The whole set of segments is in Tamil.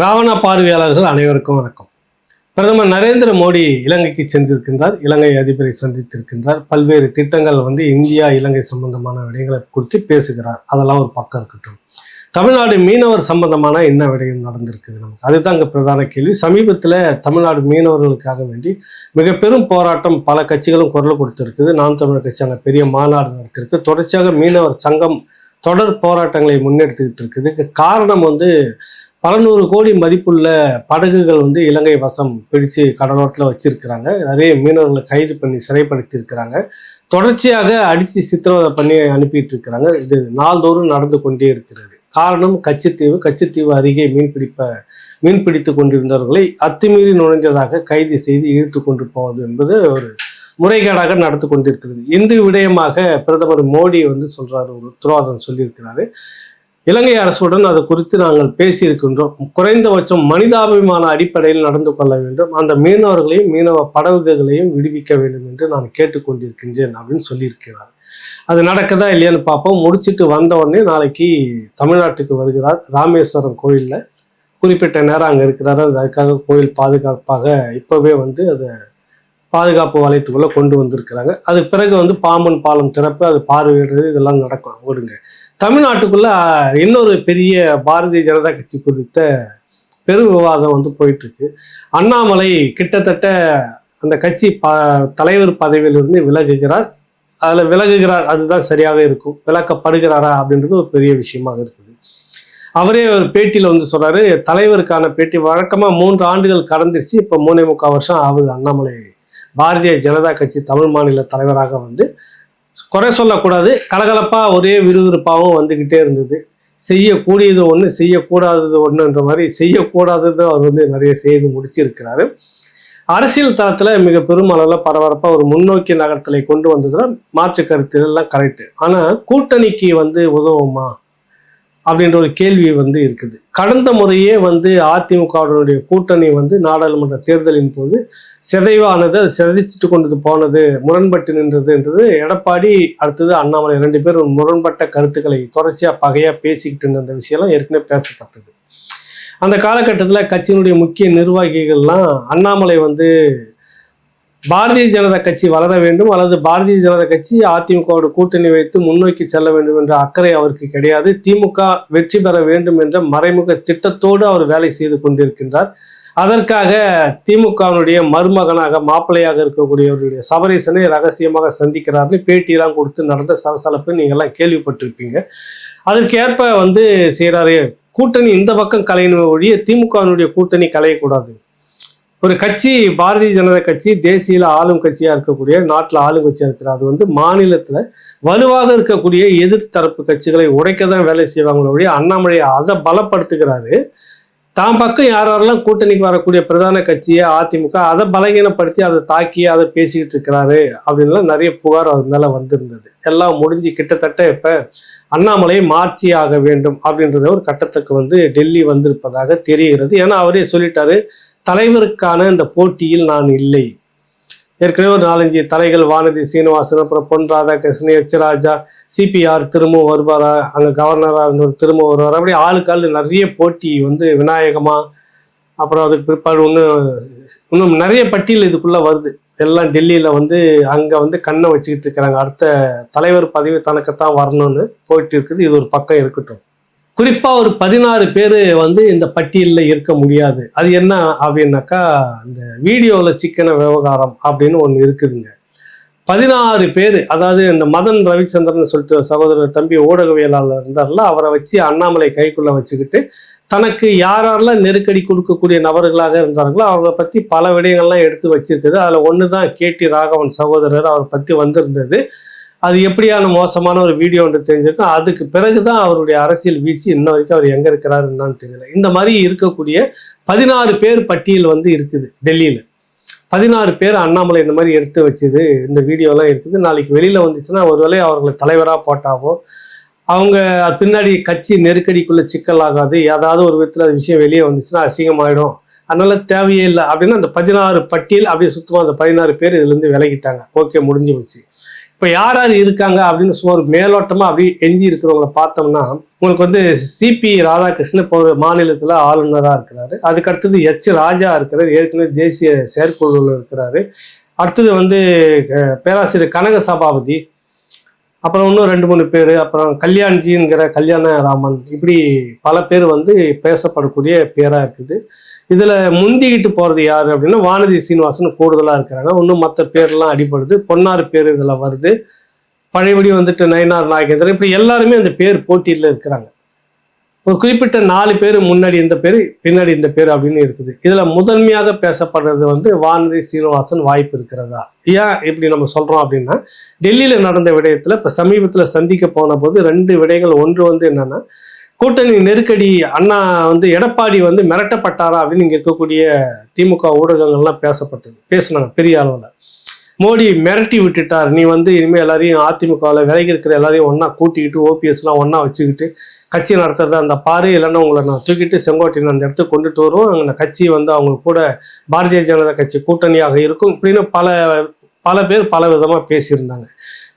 ராவணா பார்வையாளர்கள் அனைவருக்கும் வணக்கம். பிரதமர் நரேந்திர மோடி இலங்கைக்கு சென்றிருக்கின்றார். இலங்கை அதிபரை சந்தித்திருக்கின்றார். பல்வேறு திட்டங்கள் வந்து இந்தியா இலங்கை சம்பந்தமான விடயங்களை குறித்து பேசுகிறார். அதெல்லாம் ஒரு பக்கம் இருக்கட்டும். தமிழ்நாடு மீனவர் சம்பந்தமான என்ன விடயம் நடந்திருக்குது நமக்கு? அதுதான் அங்கே பிரதான கேள்வி. சமீபத்தில் தமிழ்நாடு மீனவர்களுக்காக வேண்டி மிக பெரும் போராட்டம் பல கட்சிகளும் குரல் கொடுத்திருக்குது. நாம் தமிழர் கட்சி அங்கே பெரிய மாநாடு நடத்திருக்கு தொடர்ச்சியாக மீனவர் சங்கம் தொடர் போராட்டங்களை முன்னெடுத்துக்கிட்டு இருக்குது. காரணம் வந்து பல நூறு கோடி மதிப்புள்ள படகுகள் வந்து இலங்கை வசம் பிடிச்சு கடலோரத்தில் வச்சிருக்கிறாங்க. நிறைய மீனவர்களை கைது பண்ணி சிறைப்படுத்தியிருக்கிறாங்க. தொடர்ச்சியாக அடித்து சித்திரவதை பண்ணி அனுப்பிட்டு இருக்கிறாங்க இது நாள்தோறும் நடந்து கொண்டே இருக்கிறது. காரணம் கச்சத்தீவு. கச்சத்தீவு அருகே மீன்பிடிப்ப மீன்பிடித்து கொண்டிருந்தவர்களை அத்துமீறி நுழைந்ததாக கைது செய்து இழுத்து கொண்டு போவது என்பது ஒரு முறைகேடாக நடந்து கொண்டிருக்கிறது. இந்த விடயமாக பிரதமர் மோடி வந்து சொல்றாரு ஒரு உத்தரவாதம் சொல்லியிருக்கிறாரு. இலங்கை அரசுடன் அது குறித்து நாங்கள் பேசியிருக்கின்றோம். குறைந்தபட்சம் மனிதாபிமான அடிப்படையில் நடந்து கொள்ள வேண்டும். அந்த மீனவர்களையும் மீனவ படகுகளையும் விடுவிக்க வேண்டும் என்று நான் கேட்டுக்கொண்டிருக்கின்றேன் அப்படின்னு சொல்லியிருக்கிறார். அது நடக்குதா இல்லையான்னு பார்ப்போம். முடிச்சுட்டு வந்த உடனே நாளைக்கு தமிழ்நாட்டுக்கு வருகிறார் ராமேஸ்வரம் கோயிலில். குறிப்பிட்ட நேரம் அங்கே இருக்கிறாரு. அதுக்காக கோயில் பாதுகாப்பாக இப்போவே வந்து அதை பாதுகாப்பு வளையத்துக்குள்ளே கொண்டு வந்திருக்கிறாங்க. அது பிறகு வந்து பாம்பன் பாலம் திறப்பு அது பார்வையிடுறது இதெல்லாம் நடக்கும். ஓடுங்க. தமிழ்நாட்டுக்குள்ள இன்னொரு பெரிய பாரதிய ஜனதா கட்சி குறித்த பெரும் விவாதம் வந்து போயிட்டு இருக்கு அண்ணாமலை கிட்டத்தட்ட அந்த கட்சி ப தலைவர் பதவியிலிருந்து விலகுகிறார். அதில் விலகுகிறார் அதுதான் சரியாக இருக்கும். விலக்கப்படுகிறாரா அப்படின்றது ஒரு பெரிய விஷயமாக இருக்குது. அவரே ஒரு பேட்டியில் வந்து சொல்றாரு தலைவருக்கான பேட்டி வழக்கமாக மூன்று ஆண்டுகள் கடந்துருச்சு. இப்போ மூணே முக்கால் வருஷம் ஆகுது. அண்ணாமலை பாரதிய ஜனதா கட்சி தமிழ் மாநில தலைவராக வந்து குறை சொல்லக்கூடாது கலகலப்பாக ஒரே விறுவிறுப்பாகவும் வந்துக்கிட்டே இருந்தது. செய்யக்கூடியது ஒன்று செய்யக்கூடாதது ஒன்றுன்ற மாதிரி செய்யக்கூடாதது அவர் வந்து நிறைய செய்து முடிச்சிருக்கிறாரு. அரசியல் தளத்தில் மிக பெரும் அளவில் பரபரப்பாக ஒரு முன்னோக்கி நகரத்தில் கொண்டு வந்ததுல மாற்று கருத்துலாம் எல்லாம் கரெக்டு ஆனால் கூட்டணிக்கு வந்து உதவுமா? அப்படின்ற ஒரு கேள்வி வந்து இருக்குது. கடந்த முறையே வந்து அதிமுகவுடைய கூட்டணி வந்து நாடாளுமன்ற தேர்தலின் போது சிதைவானது அது சிதைச்சிட்டு கொண்டு போனது முரண்பட்டு நின்றதுன்றது எடப்பாடி அடுத்தது அண்ணாமலை ரெண்டு பேரும் முரண்பட்ட கருத்துக்களை தொடர்ச்சியாக பகையாக பேசிக்கிட்டு இருந்த அந்த விஷயம்லாம் ஏற்கனவே பேசப்பட்டது. அந்த காலகட்டத்தில் கட்சியினுடைய முக்கிய நிர்வாகிகள்லாம் அண்ணாமலை வந்து பாரதிய ஜனதா கட்சி வளர வேண்டும் அல்லது பாரதிய ஜனதா கட்சி அதிமுகவோட கூட்டணி வைத்து முன்னோக்கி செல்ல வேண்டும் என்ற அக்கறை அவருக்கு கிடையாது. திமுக வெற்றி பெற வேண்டும் என்ற மறைமுக திட்டத்தோடு அவர் வேலை செய்து கொண்டிருக்கின்றார். அதற்காக திமுகவினுடைய மருமகனாக மாப்பிள்ளையாக இருக்கக்கூடியவருடைய சபரீசனை ரகசியமாக சந்திக்கிறார்னு பேட்டியெல்லாம் கொடுத்து நடந்த சலசலப்பு நீங்கள்லாம் கேள்விப்பட்டிருப்பீங்க. அதற்கேற்ப வந்து செய்கிறாரு கூட்டணி இந்த பக்கம் கலையணுமே ஒழிய திமுகவினுடைய கூட்டணி கலையக்கூடாது. ஒரு கட்சி பாரதிய ஜனதா கட்சி தேசியில ஆளும் கட்சியா இருக்கக்கூடிய நாட்டில் ஆளும் கட்சியா இருக்கிற அது வந்து மாநிலத்துல வலுவாக இருக்கக்கூடிய எதிர்த்தரப்பு கட்சிகளை உடைக்க தான் வேலை செய்வாங்களோ ஒழிய அண்ணாமலை அதை பலப்படுத்துகிறாரு. தான் பக்கம் யார் யாரெல்லாம் கூட்டணிக்கு வரக்கூடிய பிரதான கட்சியை அதிமுக அதை பலகீனப்படுத்தி அதை தாக்கி அதை பேசிக்கிட்டு இருக்கிறாரு அப்படின்லாம் நிறைய புகார் அது மேல வந்திருந்தது. எல்லாம் முடிஞ்சு கிட்டத்தட்ட இப்ப அண்ணாமலையை மாற்றி ஆக வேண்டும் அப்படின்றத ஒரு கட்டத்துக்கு வந்து டெல்லி வந்திருப்பதாக தெரிகிறது. ஏன்னா அவரே சொல்லிட்டாரு தலைவருக்கான இந்த போட்டியில் நான் இல்லை. ஏற்கனவே ஒரு நாலஞ்சு தலைகள் வானதி சீனிவாசன் அப்புறம் பொன் ராதாகிருஷ்ணன் எச் ராஜா சிபிஆர் திரும்ப வருவாரா? அங்கே கவர்னராக இருந்தவர் திரும்ப வருவாரா? அப்படி ஆளுக்கு நிறைய போட்டி வந்து விநாயகமா அப்புறம் அதுக்கு பிற்பாடு இன்னும் இன்னும் நிறைய பட்டியல் இதுக்குள்ளே வருது. எல்லாம் டெல்லியில் வந்து அங்கே வந்து கண்ணை வச்சுக்கிட்டு இருக்கிறாங்க. அடுத்த தலைவர் பதவி தனக்குத்தான் வரணும்னு போயிட்டு இருக்குது. இது ஒரு பக்கம் இருக்கட்டும். குறிப்பாக ஒரு பதினாறு பேர் வந்து இந்த பட்டியலில் இருக்க முடியாது. அது என்ன அப்படின்னாக்கா இந்த வீடியோவில் சிக்கன விவகாரம் அப்படின்னு ஒன்று இருக்குதுங்க. பதினாறு பேர் அதாவது இந்த மதன் ரவிச்சந்திரன் சொல்லிட்டு சகோதரர் தம்பி ஊடகவியலாளர் இருந்தார்ல அவரை வச்சு அண்ணாமலை கைக்குள்ளே வச்சுக்கிட்டு தனக்கு யாரெல்லாம் நெருக்கடி கொடுக்கக்கூடிய நபர்களாக இருந்தார்களோ அவரை பற்றி பல விடயங்கள்லாம் எடுத்து வச்சிருக்குது. அதில் ஒன்று தான் கேடி ராகவன் சகோதரர் அவரை பற்றி வந்திருந்தது. அது எப்படியான மோசமான ஒரு வீடியோ ஒன்று தெரிஞ்சிருக்கும் அதுக்கு பிறகு தான் அவருடைய அரசியல் வீழ்ச்சி இன்ன வரைக்கும் அவர் எங்கே இருக்கிறாரு என்னன்னு தெரியல. இந்த மாதிரி இருக்கக்கூடிய பதினாறு பேர் பட்டியல் வந்து இருக்குது டெல்லியில். பதினாறு பேர் அண்ணாமலை இந்த மாதிரி எடுத்து வச்சுது இந்த வீடியோலாம் இருக்குது. நாளைக்கு வெளியில் வந்துச்சுன்னா ஒருவேளை அவர்களை தலைவராக போட்டாவோ அவங்க பின்னாடி கட்சி நெருக்கடிக்குள்ள சிக்கலாகாது ஏதாவது ஒரு விதத்தில் அது விஷயம் வெளியே வந்துச்சுன்னா அசிங்கமாயிடும். அதனால தேவையே இல்லை. அப்படின்னு அந்த பதினாறு பட்டியல் அப்படியே சுத்தமாக அந்த பதினாறு பேர் இதுலேருந்து விலகிட்டாங்க. ஓகே முடிஞ்சு போச்சு. இப்போ யார் யார் இருக்காங்க அப்படின்னு சும்மா ஒரு மேலோட்டமாக அப்படி எஞ்சி இருக்கிறவங்கள பார்த்தோம்னா உங்களுக்கு வந்து சிபி ராதாகிருஷ்ணன் இப்போ ஒரு மாநிலத்தில் ஆளுநராக இருக்கிறாரு. அதுக்கு அடுத்தது எச் ராஜா இருக்கிறார். ஏற்கனவே தேசிய செயற்குழுவில் இருக்கிறாரு. அடுத்தது வந்து பேராசிரியர் கனக சபாபதி அப்புறம் இன்னும் ரெண்டு மூணு பேர் அப்புறம் கல்யாண்ஜிங்கிற கல்யாண ராமன் இப்படி பல பேர் வந்து பேசப்படக்கூடிய பேராக இருக்குது. இதில் முந்திக்கிட்டு போகிறது யார் அப்படின்னா வானதி சீனிவாசன் கூடுதலாக இருக்கிறாங்க. இன்னும் மற்ற பேர்லாம் அடிபடுது. பொன்னார் பேர் இதில் வருது. பழையபடி வந்துட்டு நயனார் நாகேந்திரன் இப்படி எல்லாருமே அந்த பேர் போட்டியில் இருக்கிறாங்க. ஒரு குறிப்பிட்ட நாலு பேர் முன்னாடி இந்த பேர் பின்னாடி இந்த பேர் அப்படின்னு இருக்குது. இதில் முதன்மையாக பேசப்படுறது வந்து வானதி சீனிவாசன் வாய்ப்பு இருக்கிறதா? ஏன் இப்படி நம்ம சொல்கிறோம் அப்படின்னா டெல்லியில் நடந்த விடயத்தில் இப்போ சமீபத்தில் சந்திக்க போன போது ரெண்டு விடயங்கள் ஒன்று வந்து என்னென்னா கூட்டணி நெருக்கடி அண்ணா வந்து எடப்பாடி வந்து மிரட்டப்பட்டாரா அப்படின்னு இங்கே இருக்கக்கூடிய திமுக ஊடகங்கள்லாம் பேசப்பட்டது பேசினாங்க பெரிய அளவில். மோடி மிரட்டி விட்டுட்டார். நீ வந்து இனிமேல் எல்லாரையும் அதிமுகவில் விலகி இருக்கிற எல்லாரையும் ஒன்றா கூட்டிக்கிட்டு ஓபிஎஸ்லாம் ஒன்றா வச்சுக்கிட்டு கட்சி நடத்துறத அந்த பாரு இல்லைன்னா உங்களை நான் தூக்கிட்டு செங்கோட்டையன் அந்த இடத்துக்கு கொண்டுட்டு வருவோம். அந்த கட்சி வந்து அவங்க கூட பாரதிய ஜனதா கட்சி கூட்டணியாக இருக்கும். இப்படின்னு பல பல பேர் பல விதமாக பேசியிருந்தாங்க.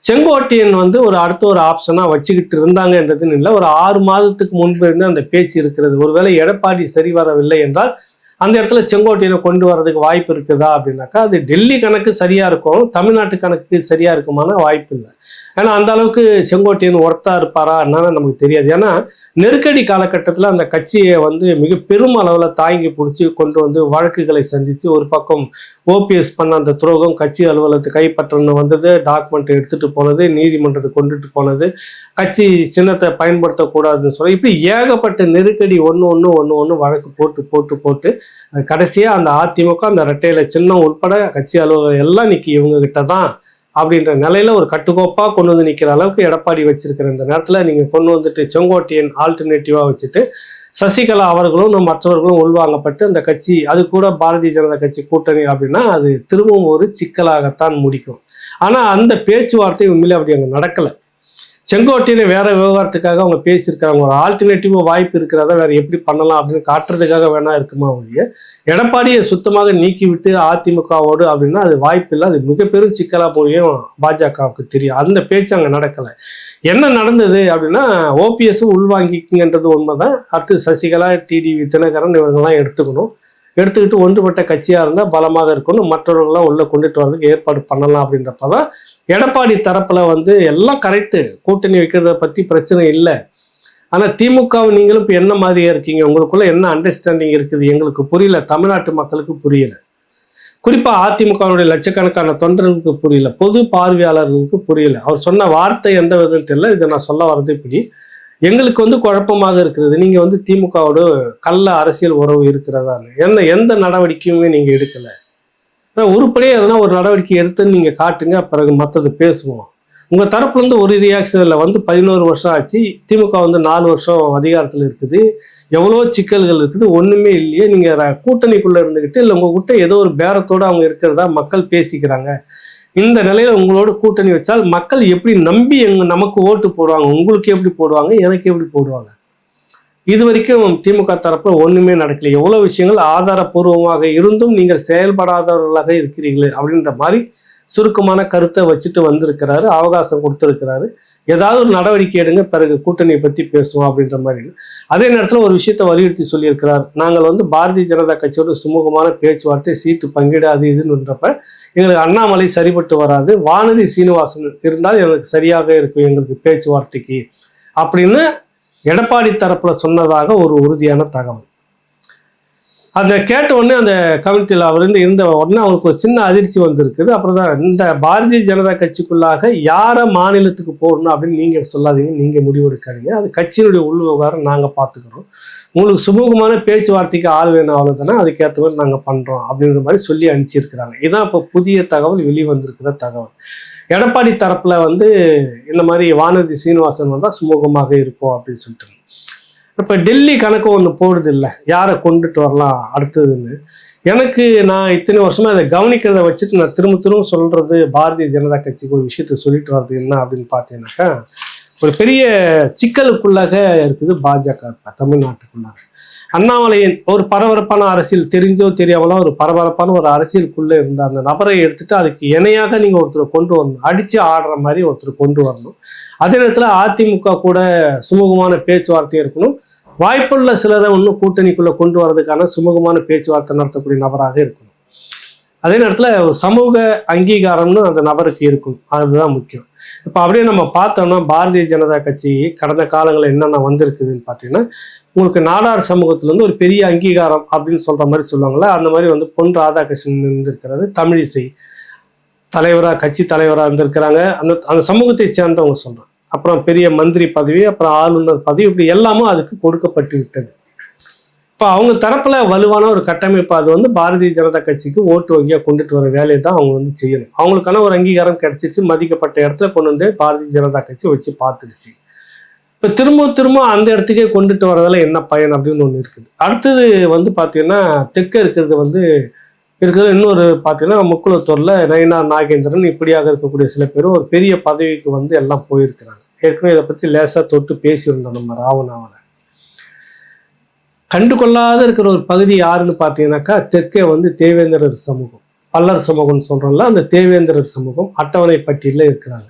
செங்கோட்டையன் வந்து ஒரு அடுத்த ஒரு ஆப்ஷனாக வச்சுக்கிட்டு இருந்தாங்கன்றதுன்னு இல்லை. ஒரு ஆறு மாதத்துக்கு முன்பு இருந்து அந்த பேச்சு இருக்கிறது. ஒருவேளை எடப்பாடி சரி வரவில்லை என்றால் அந்த இடத்துல செங்கோட்டையனை கொண்டு வரதுக்கு வாய்ப்பு இருக்குதா அப்படின்னாக்கா அது டெல்லி கணக்கு சரியாக இருக்கும் தமிழ்நாட்டு கணக்கு சரியாக இருக்குமான வாய்ப்பு இல்லை. ஏன்னா அந்த அளவுக்கு செங்கோட்டையன் ஒர்த்தா இருப்பாரா என்னன்னு நமக்கு தெரியாது. ஏன்னா நெருக்கடி காலகட்டத்தில் அந்த கட்சியை வந்து மிக பெரும் அளவில் தாங்கி பிடிச்சி கொண்டு வந்து வழக்குகளை சந்தித்து ஒரு பக்கம் ஓபிஎஸ் பண்ண அந்த துரோகம் கட்சி அலுவலகத்தை கைப்பற்றணும் வந்தது டாக்குமெண்ட் எடுத்துகிட்டு போனது நீதிமன்றத்துக்கு கொண்டுட்டு போனது கட்சி சின்னத்தை பயன்படுத்தக்கூடாதுன்னு சொல்லி இப்படி ஏகப்பட்ட நெருக்கடி ஒன்று ஒன்று ஒன்று ஒன்று வழக்கு போட்டு போட்டு போட்டு கடைசியாக அந்த அதிமுக அந்த ரெட்டையில சின்னம் உட்பட கட்சி அலுவலகம் எல்லாம் இன்னைக்கு இவங்க கிட்ட தான் அப்படின்ற நிலையில ஒரு கட்டுக்கோப்பாக கொண்டு வந்து நிற்கிற அளவுக்கு எடப்பாடி வச்சிருக்கிற இந்த நேரத்தில் நீங்கள் கொண்டு வந்துட்டு செங்கோட்டையன் ஆல்டர்னேட்டிவாக வச்சுட்டு சசிகலா அவர்களும் இன்னும் மற்றவர்களும் உள்வாங்கப்பட்டு அந்த கட்சி அது கூட பாரதிய ஜனதா கட்சி கூட்டணி அப்படின்னா அது திரும்பவும் ஒரு சிக்கலாகத்தான் முடிக்கும். ஆனால் அந்த பேச்சுவார்த்தை உண்மையிலே அப்படி அங்கே நடக்கலை. செங்கோட்டையில வேற விவகாரத்துக்காக அவங்க பேசியிருக்காங்க ஒரு ஆல்டர்னேட்டிவ் வாய்ப்பு இருக்கிறதா வேற எப்படி பண்ணலாம் அப்படின்னு காட்டுறதுக்காக வேணா இருக்குமா ஒழிய எடப்பாடியை சுத்தமாக நீக்கிவிட்டு அதிமுகவோடு அப்படின்னா அது வாய்ப்பு இல்லை. அது மிக பெரும் சிக்கலா போயும் பாஜகவுக்கு தெரியும். அந்த பேச்சு அங்கே நடக்கலை. என்ன நடந்தது அப்படின்னா ஓபிஎஸ் உள்வாங்கிக்குங்கன்றது உண்மைதான். அடுத்து சசிகலா டிடிவி தினகரன் இவங்கெல்லாம் எடுத்துக்கணும். எடுத்துக்கிட்டு ஒன்றுபட்ட கட்சியாக இருந்தால் பலமாக இருக்கணும் மற்றவர்கள்லாம் உள்ளே கொண்டுட்டு வரதுக்கு ஏற்பாடு பண்ணலாம் அப்படின்றப்ப தான் எடப்பாடி தரப்பில் வந்து எல்லாம் கரெக்டு கூட்டணி வைக்கிறத பற்றி பிரச்சனை இல்லை. ஆனால் திமுகவை நீங்களும் இப்போ என்ன மாதிரியா இருக்கீங்க? உங்களுக்குள்ளே என்ன அண்டர்ஸ்டாண்டிங் இருக்குது? எங்களுக்கு புரியல. தமிழ்நாட்டு மக்களுக்கு புரியல. குறிப்பாக அதிமுகவுடைய லட்சக்கணக்கான தொண்டர்களுக்கு புரியல. பொது பார்வையாளர்களுக்கு புரியல. அவர் சொன்ன வார்த்தை எந்த விதத்தில் தெரியல. இதை நான் சொல்ல வர்றது இப்படி. எங்களுக்கு வந்து குழப்பமாக இருக்கிறது. நீங்கள் வந்து திமுகவோட கள்ள அரசியல் உறவு இருக்கிறதான்னு. என்ன எந்த நடவடிக்கையுமே நீங்கள் எடுக்கலை. உருப்படியே உருப்படியாக எதனா ஒரு நடவடிக்கை எடுத்துன்னு நீங்கள் காட்டுங்க பிறகு மற்றது பேசுவோம். உங்கள் தரப்புலேருந்து ஒரு ரியாக்ஷன் இல்லை. வந்து பதினோரு வருஷம் ஆச்சு. திமுக வந்து நாலு வருஷம் அதிகாரத்தில் இருக்குது. எவ்வளோ சிக்கல்கள் இருக்குது. ஒன்றுமே இல்லையே. நீங்கள் கூட்டணிக்குள்ளே இருந்துக்கிட்டு இல்லை உங்ககிட்ட ஏதோ ஒரு பேரத்தோடு அவங்க இருக்கிறதா மக்கள் பேசிக்கிறாங்க. இந்த நிலையில உங்களோட கூட்டணி வச்சால் மக்கள் எப்படி நம்பி எங்க நமக்கு ஓட்டு போடுவாங்க உங்களுக்கு எப்படி போடுவாங்க எனக்கு எப்படி போடுவாங்க? இது வரைக்கும் திமுக தரப்புல ஒண்ணுமே நடக்கல. எவ்வளவு விஷயங்கள் ஆதாரபூர்வமாக இருந்தும் நீங்கள் செயல்படாதவர்களாக இருக்கிறீர்கள் அப்படின்ற மாதிரி சுருக்கமான கருத்தை வச்சுட்டு வந்திருக்கிறாரு அவகாசம் கொடுத்திருக்கிறாரு. ஏதாவது ஒரு நடவடிக்கை எடுங்க பிறகு கூட்டணியை பத்தி பேசுவோம் அப்படின்ற மாதிரி. அதே நேரத்தில் ஒரு விஷயத்தை வலியுறுத்தி சொல்லியிருக்கிறார். நாங்கள் வந்து பாரதிய ஜனதா கட்சியோட சுமூகமான பேச்சுவார்த்தை சீட்டு பங்கிடாது இதுன்றப்ப எங்களுக்கு அண்ணாமலை சரிபட்டு வராது. வானதி சீனிவாசன் இருந்தால் எனக்கு சரியாக இருக்கும் எங்களுக்கு பேச்சுவார்த்தைக்கு அப்படின்னு எடப்பாடி தரப்புல சொன்னதாக ஒரு உறுதியான தகவல். அந்த கேட்ட உடனே அந்த கமிட்டியில் அவர் இருந்து இருந்த உடனே அவருக்கு ஒரு சின்ன அதிர்ச்சி வந்திருக்குது. அப்புறம் தான் இந்த பாரதிய ஜனதா கட்சிக்குள்ளாக யாரை மாநிலத்துக்கு போகணும் அப்படின்னு நீங்கள் சொல்லாதீங்க நீங்கள் முடிவெடுக்காதீங்க. அது கட்சியினுடைய உள் விவகாரம் நாங்கள் பார்த்துக்கிறோம். உங்களுக்கு சுமூகமான பேச்சுவார்த்தைக்கு ஆள் வேணும் அவ்வளோதானே அதுக்கேற்ற மாதிரி நாங்கள் பண்ணுறோம் அப்படின்ற மாதிரி சொல்லி அனுப்பிச்சிருக்கிறாங்க. இதுதான் இப்போ புதிய தகவல் வெளிவந்திருக்கிற தகவல். எடப்பாடி தரப்பில் வந்து இந்த மாதிரி வானதி சீனிவாசன் வந்தால் சுமூகமாக இருக்கும் அப்படின்னு சொல்லிட்டு இப்போ டெல்லி கணக்கு ஒன்று போடுது இல்லை யாரை கொண்டுட்டு வரலாம் அடுத்ததுன்னு. எனக்கு நான் இத்தனை வருஷமாக அதை கவனிக்கிறத வச்சுட்டு நான் திரும்ப திரும்ப சொல்கிறது பாரதிய ஜனதா கட்சிக்கு ஒரு விஷயத்த சொல்லிட்டு வர்றது என்ன அப்படின்னு பார்த்தீங்கன்னாக்கா ஒரு பெரிய சிக்கலுக்குள்ளாக இருக்குது பாஜக தமிழ்நாட்டுக்குள்ளாக. அண்ணாமலையின் ஒரு பரபரப்பான அரசியல் தெரிஞ்சோ தெரியாமலோ ஒரு பரபரப்பான ஒரு அரசியலுக்குள்ளே இருந்த அந்த நபரை எடுத்துட்டு அதுக்கு இணையாக நீங்கள் ஒருத்தரை கொண்டு வரணும் அடித்து ஆடுற மாதிரி ஒருத்தர் கொண்டு வரணும். அதே நேரத்தில் அதிமுக கூட சுமூகமான பேச்சுவார்த்தை இருக்கணும். வாய்ப்புள்ள சிலரை இன்னும் கூட்டணிக்குள்ளே கொண்டு வரதுக்கான சுமூகமான பேச்சுவார்த்தை நடத்தக்கூடிய நபராக இருக்கணும். அதே நேரத்தில் ஒரு சமூக அங்கீகாரம்னு அந்த நபருக்கு இருக்கும். அதுதான் முக்கியம். இப்போ அப்படியே நம்ம பார்த்தோம்னா பாரதிய ஜனதா கட்சி கடந்த காலங்களில் என்னென்ன வந்திருக்குதுன்னு பார்த்தீங்கன்னா உங்களுக்கு நாடார் சமூகத்துல இருந்து ஒரு பெரிய அங்கீகாரம் அப்படின்னு சொல்கிற மாதிரி சொல்லுவாங்களே அந்த மாதிரி வந்து பொன் ராதாகிருஷ்ணன் இருந்திருக்கிறாரு தமிழிசை தலைவராக கட்சி தலைவராக இருந்திருக்கிறாங்க. அந்த அந்த சமூகத்தை சேர்ந்தவங்க சொல்கிறேன் அப்புறம் பெரிய மந்திரி பதவி அப்புறம் ஆளுநர் பதவி இப்படி எல்லாமும் அதுக்கு கொடுக்கப்பட்டு விட்டது. இப்போ அவங்க தரப்புல வலுவான ஒரு கட்டமைப்பு அது வந்து பாரதிய ஜனதா கட்சிக்கு ஓட்டு வங்கியாக கொண்டுட்டு வர வேலையை தான் அவங்க வந்து செய்யணும். அவங்களுக்கான ஒரு அங்கீகாரம் கிடைச்சிச்சு மதிக்கப்பட்ட இடத்துல கொண்டு வந்து பாரதிய ஜனதா கட்சி வச்சு பார்த்துருச்சு. இப்போ திரும்ப திரும்ப அந்த இடத்துக்கே கொண்டுட்டு வரதால என்ன பயன் அப்படின்னு ஒன்று இருக்குது. அடுத்தது வந்து பார்த்தீங்கன்னா தெற்க இருக்கிறது வந்து இருக்கிறது இன்னொரு பார்த்தீங்கன்னா முக்குளத்தூரில் நயினார் நாகேந்திரன் இப்படியாக இருக்கக்கூடிய சில பேர் ஒரு பெரிய பதவிக்கு வந்து எல்லாம் போயிருக்கிறாங்க. ஏற்கனவே இதை பற்றி லேசாக தொட்டு பேசியிருந்தோம் நம்ம ராவணாவில் கண்டுகொள்ளாத இருக்கிற ஒரு பகுதி யாருன்னு பார்த்தீங்கன்னாக்கா தெற்கே வந்து தேவேந்திரர் சமூகம். பல்லர் சமூகம்னு சொல்கிறோம்ல அந்த தேவேந்திரர் சமூகம் அட்டவணை பட்டியலில் இருக்கிறாங்க.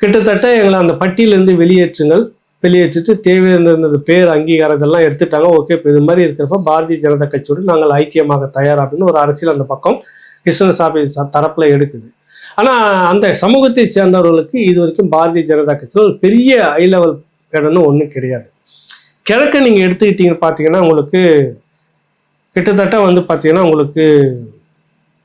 கிட்டத்தட்ட எங்களை அந்த பட்டியலேருந்து வெளியேற்றுங்கள் வெளியேற்றிட்டு தேவையான பேர் அங்கீகாரம் இதெல்லாம் எடுத்துட்டாங்க. ஓகே இப்போ இது மாதிரி இருக்கிறப்ப பாரதிய ஜனதா கட்சியோடு நாங்கள் ஐக்கியமாக தயார் அப்படின்னு ஒரு அரசியல் அந்த பக்கம் கிருஷ்ண சாபி தரப்பில் எடுக்குது. ஆனால் அந்த சமூகத்தை சேர்ந்தவர்களுக்கு இது வரைக்கும் பாரதிய ஜனதா கட்சியில் ஒரு பெரிய ஹை லெவல் இடம்னு ஒன்றும் கிடையாது. கிழக்க நீங்கள் எடுத்துக்கிட்டீங்கன்னு பார்த்தீங்கன்னா உங்களுக்கு கிட்டத்தட்ட வந்து பார்த்தீங்கன்னா உங்களுக்கு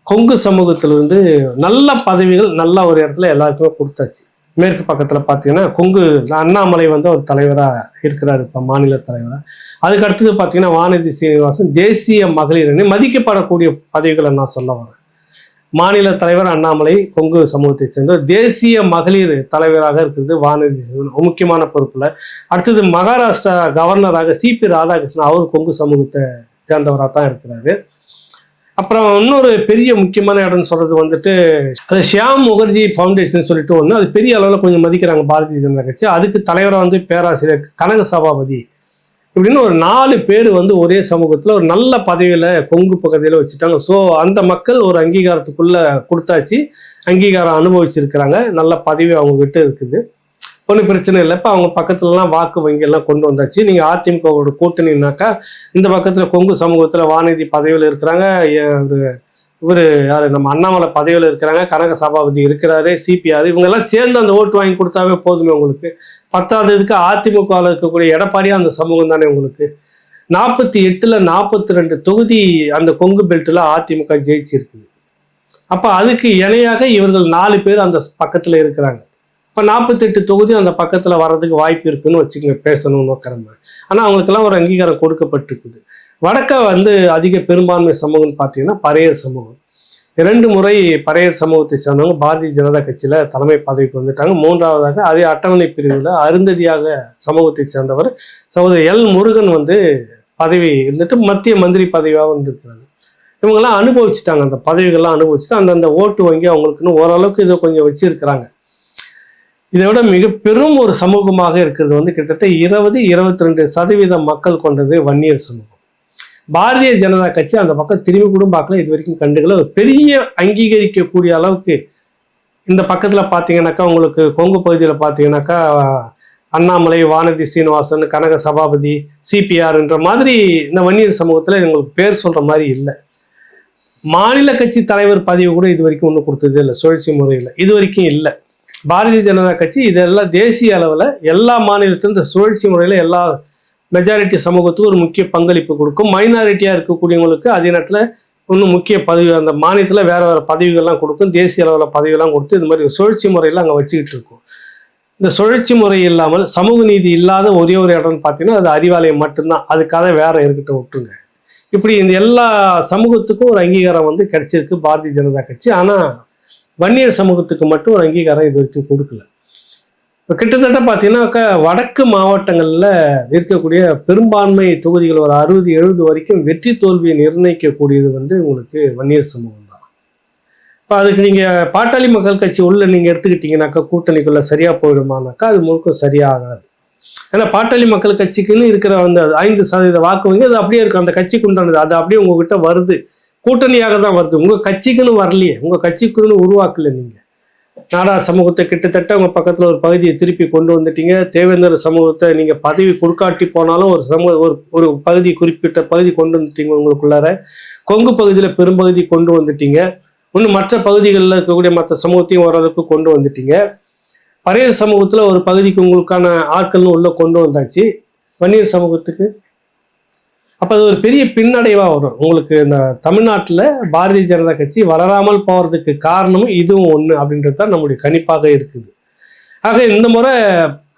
கொங்கு சமூகத்திலிருந்து நல்ல பதவிகள் நல்ல ஒரு இடத்துல எல்லாருக்குமே கொடுத்தாச்சு. மேற்கு பக்கத்தில் பார்த்தீங்கன்னா கொங்கு அண்ணாமலை வந்து ஒரு தலைவராக இருக்கிறார் இப்போ மாநில தலைவராக அதுக்கு அடுத்தது பார்த்தீங்கன்னா வானதி சீனிவாசன் தேசிய மகளிர் அணி மதிக்கப்படக்கூடிய பதவிகளை நான் சொல்ல வரேன். மாநில தலைவர் அண்ணாமலை கொங்கு சமூகத்தை சேர்ந்த தேசிய மகளிர் தலைவராக இருக்கிறது வானதி முக்கியமான பொறுப்பில். அடுத்தது மகாராஷ்டிரா கவர்னராக சிபி ராதாகிருஷ்ணன் அவர் கொங்கு சமூகத்தை சேர்ந்தவராக தான் இருக்கிறாரு. அப்புறம் இன்னொரு பெரிய முக்கியமான இடம்னு சொல்றது வந்துட்டு அது ஷியாம் முகர்ஜி ஃபவுண்டேஷன் சொல்லிட்டு ஒன்று அது பெரிய அளவில் கொஞ்சம் மதிக்கிறாங்க பாரதிய ஜனதா கட்சி. அதுக்கு தலைவராக வந்து பேராசிரியர் கனக சபாபதி. இப்படின்னு ஒரு நாலு பேர் வந்து ஒரே சமூகத்தில் ஒரு நல்ல பதவியில் கொங்கு பகுதியில் வச்சுட்டாங்க. ஸோ அந்த மக்கள் ஒரு அங்கீகாரத்துக்குள்ளே கொடுத்தாச்சு. அங்கீகாரம் அனுபவிச்சிருக்கிறாங்க. நல்ல பதவி அவங்கக்கிட்ட இருக்குது. ஒன்றும் பிரச்சனை இல்லை. இப்போ அவங்க பக்கத்துலலாம் வாக்கு வங்கி எல்லாம் கொண்டு வந்தாச்சு. நீங்கள் அதிமுகவோட கூட்டணினாக்கா இந்த பக்கத்தில் கொங்கு சமூகத்தில் வானதி பதவியில் இருக்கிறாங்க. இவர் யார்? நம்ம அண்ணாமலை பதவியில் இருக்கிறாங்க கனக சபாபதி இருக்கிறாரு சிபிஆர் இவங்கெல்லாம் சேர்ந்து அந்த ஓட்டு வாங்கி கொடுத்தாவே போதுமே உங்களுக்கு. பத்தாவது இதுக்கு அதிமுகவில் இருக்கக்கூடிய எடப்பாடியாக அந்த சமூகம் தானே உங்களுக்கு. நாற்பத்தி எட்டில் நாற்பத்தி ரெண்டு தொகுதி அந்த கொங்கு பெல்ட்டில் அதிமுக ஜெயிச்சிருக்குது. அப்போ அதுக்கு இணையாக இவர்கள் நாலு பேர் அந்த பக்கத்தில் இருக்கிறாங்க. இப்போ நாற்பத்தெட்டு தொகுதி அந்த பக்கத்தில் வர்றதுக்கு வாய்ப்பு இருக்குன்னு வச்சுக்கோங்க பேசணும் நோக்கிறோம் ஆனால் அவங்களுக்கெல்லாம் ஒரு அங்கீகாரம் கொடுக்கப்பட்டிருக்குது. வடக்க வந்து அதிக பெரும்பான்மை சமூகம்னு பார்த்தீங்கன்னா பறையர் சமூகம். இரண்டு முறை பறையர் சமூகத்தை சேர்ந்தவங்க பாரதிய ஜனதா கட்சியில் தலைமை பதவிக்கு வந்துட்டாங்க மூன்றாவதாக அதே அட்டவணை பிரிவில் அருந்ததியாக சமூகத்தை சேர்ந்தவர் சகோதரி எல் முருகன் வந்து பதவி இருந்துட்டு மத்திய மந்திரி பதவியாக வந்திருக்கிறாங்க இவங்கெல்லாம் அனுபவிச்சுட்டாங்க. அந்த பதவிகள்லாம் அனுபவிச்சுட்டு அந்தந்த ஓட்டு வங்கி அவங்களுக்குன்னு ஓரளவுக்கு இதை கொஞ்சம் வச்சிருக்கிறாங்க. இதை விட மிக பெரும் ஒரு சமூகமாக இருக்கிறது வந்து கிட்டத்தட்ட இருபது இருபத்தி ரெண்டு சதவீதம் மக்கள் கொண்டது வன்னியர் சமூகம். பாரதிய ஜனதா கட்சி அந்த பக்கம் திரும்பி கூட பார்க்கல. இது வரைக்கும் கண்டுகளை ஒரு பெரிய அங்கீகரிக்கக்கூடிய அளவுக்கு இந்த பக்கத்தில் பார்த்தீங்கன்னாக்கா உங்களுக்கு கொங்கு பகுதியில் பார்த்தீங்கன்னாக்கா அண்ணாமலை வானதி சீனிவாசன் கனக சபாபதி சிபிஆர்ன்ற மாதிரி இந்த வன்னியர் சமூகத்தில் எங்களுக்கு பேர் சொல்கிற மாதிரி இல்லை. மாநில கட்சி தலைவர் பதவி கூட இது வரைக்கும் ஒன்றும் கொடுத்தது இல்லை. சுழற்சி முறையில். இது வரைக்கும் இல்லை. பாரதிய ஜனதா கட்சி இதெல்லாம் தேசிய அளவில் எல்லா மாநிலத்திலும் இந்த சுழற்சி முறையில் எல்லா மெஜாரிட்டி சமூகத்துக்கு ஒரு முக்கிய பங்களிப்பு கொடுக்கும். மைனாரிட்டியாக இருக்கக்கூடியவங்களுக்கு அதே நேரத்தில் இன்னும் முக்கிய பதவி அந்த மாநிலத்தில் வேறு வேறு பதவிகள்லாம் கொடுக்கும். தேசிய அளவில் பதவிகள்லாம் கொடுத்து இது மாதிரி சுழற்சி முறையில் அங்கே வச்சுக்கிட்டு இருக்கும். இந்த சுழற்சி முறை இல்லாமல் சமூக நீதி இல்லாத ஒரே ஒரு இடம்னு பார்த்தீங்கன்னா அது அறிவாலயம் மட்டும்தான். அதுக்காக வேற இருக்கட்டும் விட்டுருங்க இப்படி இந்த எல்லா சமூகத்துக்கும் ஒரு அங்கீகாரம் வந்து கிடைச்சிருக்கு. பாரதிய ஜனதா கட்சி. ஆனால் வன்னியர் சமூகத்துக்கு மட்டும் ஒரு அங்கீகாரம் இது வரைக்கும் கொடுக்கல. இப்போ கிட்டத்தட்ட பார்த்தீங்கன்னாக்கா வடக்கு மாவட்டங்களில் இருக்கக்கூடிய பெரும்பான்மை தொகுதிகள் ஒரு அறுபது எழுபது வரைக்கும் வெற்றி தோல்வியை நிர்ணயிக்கக்கூடியது வந்து உங்களுக்கு வன்னியர் சமூகம் தான். இப்போ அதுக்கு நீங்கள் பாட்டாளி மக்கள் கட்சி உள்ள நீங்கள் எடுத்துக்கிட்டிங்கனாக்கா கூட்டணிக்குள்ளே சரியாக போயிடுமானாக்கா அது முழுக்க சரியாகாது. ஏன்னா பாட்டாளி மக்கள் கட்சிக்குன்னு இருக்கிற அந்த ஐந்து சதவீத வாக்கு வங்கி அது அப்படியே இருக்கும். அந்த கட்சிக்கு உண்டானது அது அப்படியே உங்ககிட்ட வருது. கூட்டணியாக தான் வருது. உங்கள் கட்சிக்குன்னு வரலையே. உங்கள் கட்சிக்குன்னு உருவாக்கல நீங்கள் நாடார் சமூகத்தை கிட்டத்தட்ட உங்க பக்கத்துல ஒரு பகுதியை திருப்பி கொண்டு வந்துட்டீங்க. தேவேந்திர சமூகத்தை நீங்க பதவி கொடுக்காட்டி போனாலும் ஒரு சமூக ஒரு ஒரு பகுதி குறிப்பிட்ட பகுதி கொண்டு வந்துட்டீங்க உங்களுக்குள்ளார. கொங்கு பகுதியில பெரும்பகுதி கொண்டு வந்துட்டீங்க. இன்னும் மற்ற பகுதிகளில் இருக்கக்கூடிய மற்ற சமூகத்தையும் ஓரளவுக்கு கொண்டு வந்துட்டீங்க. பறையர் சமூகத்துல ஒரு பகுதிக்கு உங்களுக்கான ஆட்கள்னு உள்ள கொண்டு வந்தாச்சு. வன்னியர் சமூகத்துக்கு? அப்போ அது ஒரு பெரிய பின்னடைவாக வரும். உங்களுக்கு இந்த தமிழ்நாட்டில் பாரதிய ஜனதா கட்சி வளராமல் போகிறதுக்கு காரணமும் இதுவும் ஒன்று அப்படின்றது தான் நம்முடைய கணிப்பாக இருக்குது. ஆக இந்த முறை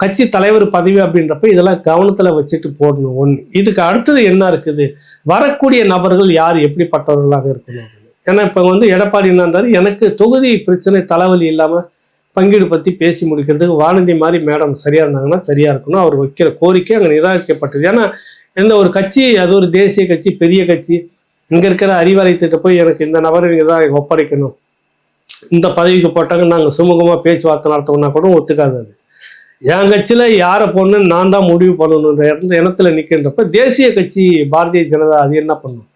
கட்சி தலைவர் பதவி அப்படின்றப்ப இதெல்லாம் கவனத்தில் வச்சுட்டு போடணும் ஒன்று இதுக்கு அடுத்தது என்ன இருக்குது? வரக்கூடிய நபர்கள் யார்? எப்படிப்பட்டவர்களாக இருக்கணும் ஏன்னா இப்போ வந்து எடப்பாடி என்ன இருந்தார்? எனக்கு தொகுதி பிரச்சனை தலைவலி இல்லாமல் பங்கீடு பற்றி பேசி முடிக்கிறதுக்கு வானதி மாதிரி மேடம் சரியாக இருந்தாங்கன்னா சரியாக இருக்கணும். அவர் வைக்கிற கோரிக்கை அங்கே நிராகரிக்கப்பட்டது. ஏன்னா எந்த ஒரு கட்சி அது ஒரு தேசிய கட்சி பெரிய கட்சி. இங்கே இருக்கிற அறிவாலயத்திட்ட போய் எனக்கு இந்த நபரை நீங்க தான் ஒப்படைக்கணும். இந்த பதவிக்கு போட்டாங்க நாங்கள் சுமூகமாக பேச்சுவார்த்தை நடத்தோம்னா கூட ஒத்துக்காது அது. என் கட்சியில் யாரை போடணும்னு நான் தான் முடிவு பண்ணணுன்ற இடத்துல இனத்துல நிற்கின்றப்ப தேசிய கட்சி பாரதிய ஜனதா அது என்ன பண்ணும்?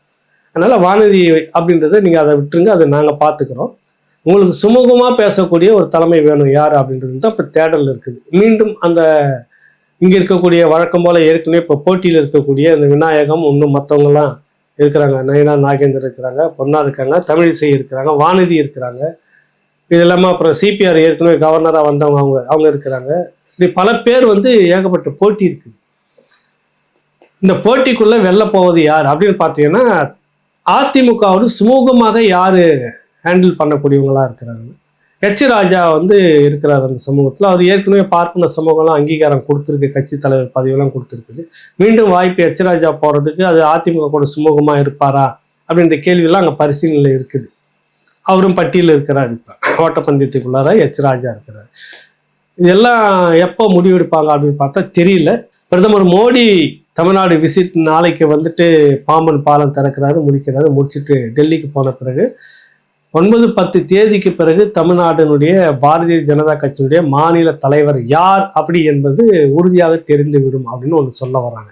அதனால் வானதி அப்படின்றத நீங்கள் அதை விட்டுருங்க அதை நாங்கள் பார்த்துக்குறோம் உங்களுக்கு சுமூகமாக பேசக்கூடிய ஒரு தலைமை வேணும் யார் அப்படின்றது தான் இப்போ தேடல் இருக்குது. மீண்டும் அந்த இங்கே இருக்கக்கூடிய வழக்கம் போல் ஏற்கனவே இப்போ போட்டியில் இருக்கக்கூடிய இந்த விநாயகம் இன்னும் மற்றவங்களாம் இருக்கிறாங்க. நயனா நாகேந்தர் இருக்கிறாங்க பொன்னா இருக்காங்க தமிழிசை இருக்கிறாங்க வானதி இருக்கிறாங்க. இது இல்லாமல் அப்புறம் சிபிஆர் ஏற்கனவே கவர்னராக வந்தவங்க அவங்க அவங்க இருக்கிறாங்க. இப்படி பல பேர் வந்து ஏகப்பட்ட போட்டி இருக்குது இந்த போட்டிக்குள்ளே வெளில போவது யார் அப்படின்னு பார்த்தீங்கன்னா அதிமுகவோடு சுமூகமாக யார் ஹேண்டில் பண்ணக்கூடியவங்களா இருக்கிறாங்க. ஹெச் ராஜா வந்து இருக்கிறார் அந்த சமூகத்தில். அவர் ஏற்கனவே பார்ப்பன சமூகம்லாம் அங்கீகாரம் கொடுத்துருக்கு கட்சி தலைவர் பதவியெல்லாம் கொடுத்துருக்குது. மீண்டும் வாய்ப்பு ஹெச் ராஜா போகிறதுக்கு அது அதிமுக கூட சுமூகமாக இருப்பாரா அப்படின்ற கேள்வியெல்லாம் அங்கே பரிசீலனையில் இருக்குது. அவரும் பட்டியலில் இருக்கிறார் இப்போ. ஓட்டப்பந்தயத்துக்குள்ளார ஹெச் ராஜா இருக்கிறார். இதெல்லாம் எப்போ முடிவெடுப்பாங்க அப்படின்னு பார்த்தா தெரியல. பிரதமர் மோடி தமிழ்நாடு விசிட் நாளைக்கு வந்துட்டு பாம்பன் பாலம் திறக்கிறாரு முடிக்கிறாரு முடிச்சுட்டு டெல்லிக்கு போன பிறகு ஒன்பது பத்து தேதிக்கு பிறகு தமிழ்நாட்டினுடைய பாரதிய ஜனதா கட்சியினுடைய மாநில தலைவர் யார் அப்படி என்பது உறுதியாக தெரிந்துவிடும் அப்படின்னு ஒன்று சொல்ல வராங்க.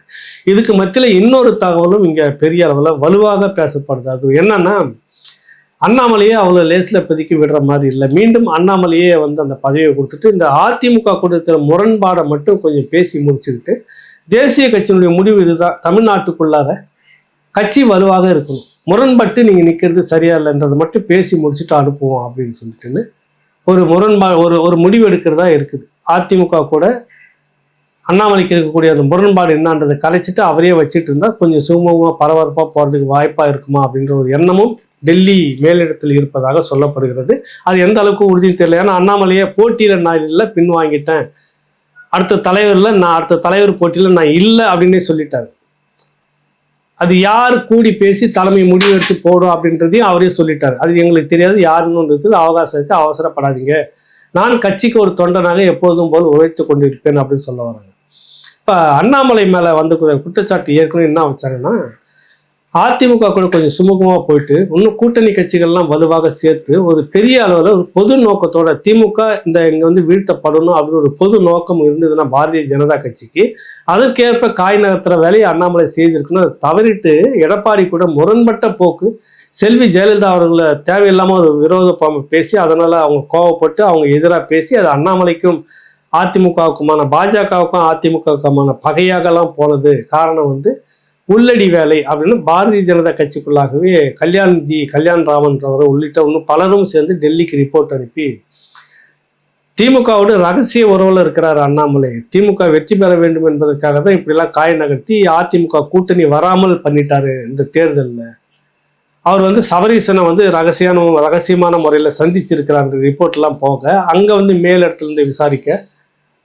இதுக்கு மத்தியில் இன்னொரு தகவலும் இங்கே பெரிய அளவில் வலுவாக பேசப்படுது. அது என்னன்னா அண்ணாமலையே அவ்வளோ லேசில் பதுக்கி விடுற மாதிரி இல்லை. மீண்டும் அண்ணாமலையே வந்து அந்த பதவியை கொடுத்துட்டு இந்த அதிமுக கொடுக்கிற முரண்பாடை மட்டும் கொஞ்சம் பேசி முடிச்சுக்கிட்டு தேசிய கட்சியினுடைய முடிவு இதுதான். தமிழ்நாட்டுக்குள்ளார கட்சி வலுவாக இருக்கணும். முரண்பட்டு நீங்கள் நிற்கிறது சரியா இல்லைன்றதை மட்டும் பேசி முடிச்சுட்டு அனுப்புவோம் அப்படின்னு சொல்லிட்டுன்னு ஒரு முரண்பா ஒரு ஒரு முடிவு எடுக்கிறதா இருக்குது. அதிமுக கூட அண்ணாமலைக்கு இருக்கக்கூடிய அந்த முரண்பாடு என்னன்றதை கலைச்சிட்டு அவரே வச்சுட்டு இருந்தால் கொஞ்சம் சுமூகமாக பரபரப்பாக போகிறதுக்கு வாய்ப்பாக இருக்குமா அப்படின்ற ஒரு எண்ணமும் டெல்லி மேலிடத்தில் இருப்பதாக சொல்லப்படுகிறது. அது எந்த அளவுக்கு உறுதியும் தெரியல. ஏன்னா அண்ணாமலையை போட்டியில் நான் இல்லை பின் வாங்கிட்டேன் அடுத்த தலைவரில் நான் அடுத்த தலைவர் போட்டியில் நான் இல்லை அப்படின்னே சொல்லிட்டாரு. அது யார் கூடி பேசி தலைமை முடிவு எடுத்து போடும் அப்படின்றதையும் அவரே சொல்லிட்டார். அது எங்களுக்கு தெரியாது யாருன்னு ஒன்று இருக்குது. அவகாசம் இருக்கு அவசரப்படாதீங்க. நான் கட்சிக்கு ஒரு தொண்டனாக எப்போதும் போல் உழைத்து கொண்டிருப்பேன் அப்படின்னு சொல்ல வராங்க. இப்போ அண்ணாமலை மேலே வந்து குற்றச்சாட்டு ஏற்கனவே என்ன வச்சாங்கன்னா அதிமுக கூட கொஞ்சம் சுமூகமாக போயிட்டு இன்னும் கூட்டணி கட்சிகள்லாம் வலுவாக சேர்த்து ஒரு பெரிய அளவில் ஒரு பொது நோக்கத்தோட திமுக இந்த இங்கே வந்து வீழ்த்தப்படணும் அப்படின்னு ஒரு பொது நோக்கம் இருந்ததுன்னா பாரதிய ஜனதா கட்சிக்கு. அதற்கேற்ப காய் நகர்த்துற வேலையை அண்ணாமலை செய்திருக்குன்னு அதை தவறிட்டு எடப்பாடி கூட முரண்பட்ட போக்கு. செல்வி ஜெயலலிதா அவர்களை தேவையில்லாமல் ஒரு விரோத பாம்பு பேசி அதனால் அவங்க கோவப்பட்டு அவங்க எதிராக பேசி அது அண்ணாமலைக்கும் அதிமுகவுக்குமான பாஜகவுக்கும் அதிமுகவுக்குமான பகையாகலாம் போனது காரணம் வந்து உள்ளடி வேலை அப்படின்னு பாரதிய ஜனதா கட்சிக்குள்ளாகவே கல்யாண்ஜி கல்யாண் ராமன்றவர் உள்ளிட்ட இன்னும் பலரும் சேர்ந்து டெல்லிக்கு ரிப்போர்ட் அனுப்பி திமுகவோடு ரகசிய உறவில் இருக்கிறார் அண்ணாமலை. திமுக வெற்றி பெற வேண்டும் என்பதற்காக தான் இப்படிலாம் காய நகர்த்தி அதிமுக கூட்டணி வராமல் பண்ணிட்டாரு இந்த தேர்தலில். அவர் வந்து சபரீசனை வந்து ரகசியான ரகசியமான முறையில் சந்திச்சிருக்கிறாங்க ரிப்போர்ட்லாம் போக அங்கே வந்து மேல் விசாரிக்க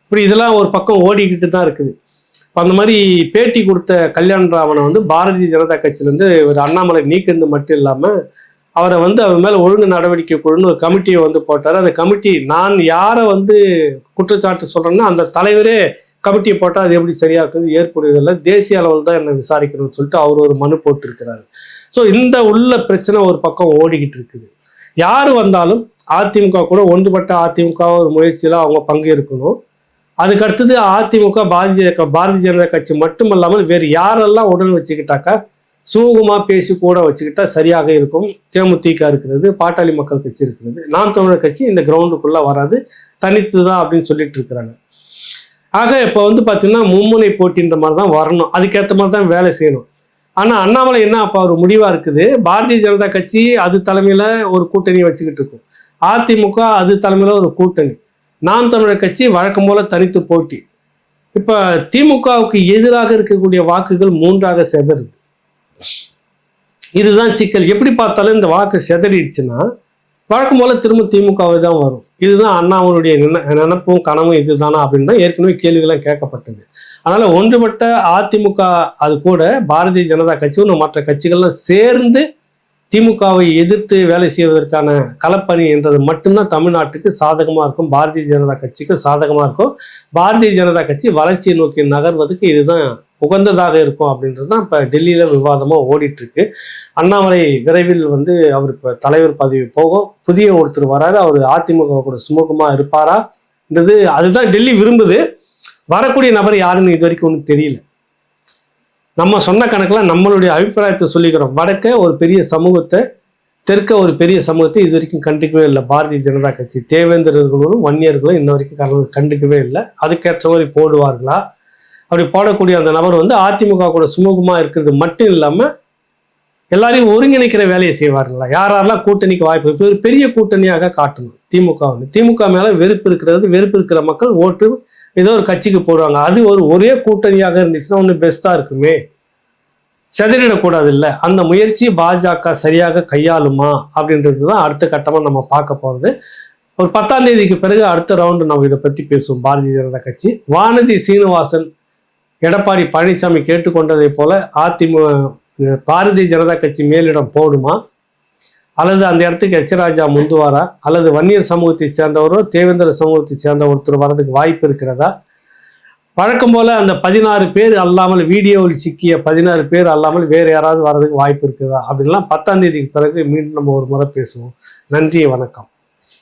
இப்படி இதெல்லாம் ஒரு பக்கம் ஓடிக்கிட்டு தான் இருக்குது. இப்போ அந்த மாதிரி பேட்டி கொடுத்த கல்யாண ராமனை வந்து பாரதிய ஜனதா கட்சியிலேருந்து ஒரு அண்ணாமலை நீக்கிறது மட்டும் இல்லாமல் அவரை வந்து அவர் மேலே ஒழுங்கு நடவடிக்கை குழுன்னு ஒரு கமிட்டியை வந்து போட்டார். அந்த கமிட்டி நான் யாரை வந்து குற்றச்சாட்டு சொல்கிறேன்னா அந்த தலைவரே கமிட்டியை போட்டால் அது எப்படி சரியாக இருக்குது ஏற்புடையதில்லை தேசிய அளவில் தான் என்னை விசாரிக்கணும்னு சொல்லிட்டு அவர் ஒரு மனு போட்டிருக்கிறாரு. ஸோ இந்த உள்ள பிரச்சனை ஒரு பக்கம் ஓடிக்கிட்டு இருக்குது. யார் வந்தாலும் அதிமுக கூட ஒன்றுபட்ட அதிமுக ஒரு முயற்சியில் அவங்க பங்கு இருக்கணும் அதுக்கு அடுத்தது அதிமுக பாரதிய பாரதிய ஜனதா கட்சி மட்டுமல்லாமல் வேறு யாரெல்லாம் உடன் வச்சுக்கிட்டாக்கா சுமூகமாக பேசி கூட வச்சுக்கிட்டா சரியாக இருக்கும். தேமுதிக இருக்கிறது பாட்டாளி மக்கள் கட்சி இருக்கிறது. நாம் தமிழர் கட்சி இந்த கிரவுண்டுக்குள்ளே வராது. தனித்து தான் அப்படின்னு சொல்லிட்டு இருக்கிறாங்க. ஆக இப்போ வந்து பார்த்தீங்கன்னா மும்முனை போட்டின்ற மாதிரி தான் வரணும். அதுக்கேற்ற மாதிரி தான் வேலை செய்யணும். ஆனால் அண்ணாமலை என்ன அப்போ ஒரு முடிவாக இருக்குது? பாரதிய ஜனதா கட்சி அது தலைமையில் ஒரு கூட்டணி வச்சுக்கிட்டு இருக்கும். அதிமுக அது தலைமையில் ஒரு கூட்டணி. நாம் தமிழர் கட்சி வழக்கம் போல தனித்து போட்டி. இப்போ திமுகவுக்கு எதிராக இருக்கக்கூடிய வாக்குகள் மூன்றாக செதறுது. இதுதான் சிக்கல். எப்படி பார்த்தாலும் இந்த வாக்கு செதறிடுச்சுன்னா வழக்கம் போல திரும்ப திமுகவை தான் வரும். இதுதான் அண்ணாமலுடைய நின நினப்பும் கனவும் இதுதானா அப்படின்னு தான் ஏற்கனவே கேள்விகள்லாம் கேட்கப்பட்டது. அதனால ஒன்றுபட்ட அதிமுக அது கூட பாரதிய ஜனதா கட்சி மற்ற கட்சிகள்லாம் சேர்ந்து திமுகவை எதிர்த்து வேலை செய்வதற்கான களப்பணி என்றது மட்டும்தான் தமிழ்நாட்டுக்கு சாதகமாக இருக்கும். பாரதிய ஜனதா கட்சிக்கு சாதகமாக இருக்கும். பாரதிய ஜனதா கட்சி வளர்ச்சியை நோக்கி நகர்வதற்கு இதுதான் உகந்ததாக இருக்கும் அப்படின்றது தான் இப்போ டெல்லியில் விவாதமாக ஓடிட்டுருக்கு. அண்ணாமலை விரைவில் வந்து அவர் இப்போ தலைவர் பதவி போகும். புதிய ஒருத்தர் வராரு. அவர் அதிமுக கூட சுமூகமாக இருப்பாரா? இருப்பாரான்றது அதுதான் டெல்லி விரும்புது. வரக்கூடிய நபர் யாருன்னு இது வரைக்கும் ஒன்றும் தெரியல. நம்ம சொன்ன கணக்கில் நம்மளுடைய அபிப்பிராயத்தை சொல்லிக்கிறோம். வடக்க ஒரு பெரிய சமூகத்தை தெற்க ஒரு பெரிய சமூகத்தை இது வரைக்கும் கண்டுக்கவே இல்லை. பாரதிய ஜனதா கட்சி. தேவேந்திரர்களும் வன்னியர்களும் இன்ன வரைக்கும் கல- கண்டுக்கவே இல்லை. அதுக்கேற்ற மாதிரி போடுவார்களா? அப்படி போடக்கூடிய அந்த நபர் வந்து அதிமுக கூட சுமூகமாக இருக்கிறது மட்டும் இல்லாமல் எல்லாரையும் ஒருங்கிணைக்கிற வேலையை செய்வார்களா யார் யாரெல்லாம் கூட்டணிக்கு வாய்ப்பு ஒரு பெரிய கூட்டணியாக காட்டணும். திமுக வந்து. திமுக மேலே வெறுப்பு இருக்கிறது வெறுப்பு இருக்கிற மக்கள் ஓட்டு ஏதோ ஒரு கட்சிக்கு போடுவாங்க. அது ஒரு ஒரே கூட்டணியாக இருந்துச்சுன்னா ஒன்று பெஸ்ட்டாக இருக்குமே. செதறிடக்கூடாது இல்லை அந்த முயற்சியை பாஜக சரியாக கையாளுமா? அப்படின்றது தான் அடுத்த கட்டமாக நம்ம பார்க்க போகிறது ஒரு பத்தாம் தேதிக்கு பிறகு அடுத்த ரவுண்டு நம்ம இதை பற்றி பேசுவோம். பாரதிய ஜனதா கட்சி. வானதி சீனிவாசன் எடப்பாடி பழனிசாமி கேட்டுக்கொண்டதை போல அதிமுக பாரதிய ஜனதா கட்சி மேலிடம் போடுமா? அல்லது அந்த இடத்துக்கு எச்சராஜா முந்துவாரா அல்லது வன்னியர் சமூகத்தை சேர்ந்தவரோ தேவேந்திர சமூகத்தை சேர்ந்த ஒருத்தர் வரதுக்கு வாய்ப்பு இருக்கிறதா? வழக்கம் போல் அந்த பதினாறு பேர் அல்லாமல் வீடியோவில் சிக்கிய பதினாறு பேர் அல்லாமல் வேறு யாராவது வரதுக்கு வாய்ப்பு இருக்குதா? அப்படின்லாம் பத்தாம் தேதிக்கு பிறகு மீண்டும் நம்ம ஒரு முறை பேசுவோம். நன்றி வணக்கம்.